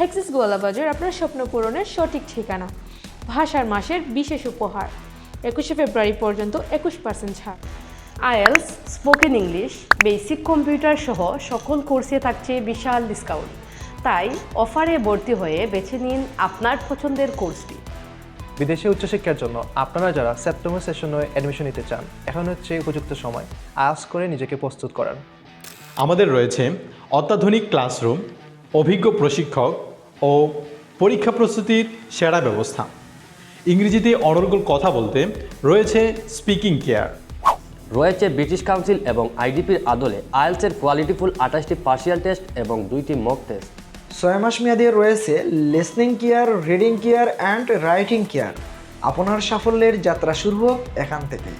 Axis Goalabazar আপনার স্বপ্ন পূরণের সঠিক ঠিকানা। ভাষার মাসের বিশেষ উপহার। একুশে ফেব্রুয়ারি পর্যন্ত একুশ পার্সেন্ট ছাড়। IELTS spoken English basic computer সহ সকল কোর্সে থাকছে বিশাল ডিসকাউন্ট। তাই অফারে ভর্তি হয়ে বেছে নিন আপনার পছন্দের কোর্সটি। বিদেশে উচ্চশিক্ষার জন্য আপনারা যারা সেপ্টেম্বর সেশনে অ্যাডমিশন নিতে চান এখন হচ্ছে উপযুক্ত সময়। আজ করে নিজেকে প্রস্তুত করান। আমাদের রয়েছে অত্যাধুনিক ক্লাসরুম অভিজ্ঞ প্রশিক্ষক ও পরীক্ষা প্রস্তুতির সেরা ব্যবস্থা। ইংরেজিতে অনর্গল কথা বলতে রয়েছে স্পিকিং কেয়ার রয়েছে ব্রিটিশ কাউন্সিল এবং আইডিপির আদলে আইএলসের কোয়ালিটিফুল আঠাশটি পার্সিয়াল টেস্ট এবং দুইটি মক টেস্ট ছয় মাস মেয়াদে রয়েছে listening care reading care and writing care আপনার সাফল্যের যাত্রা শুরু হোক এখান থেকেই।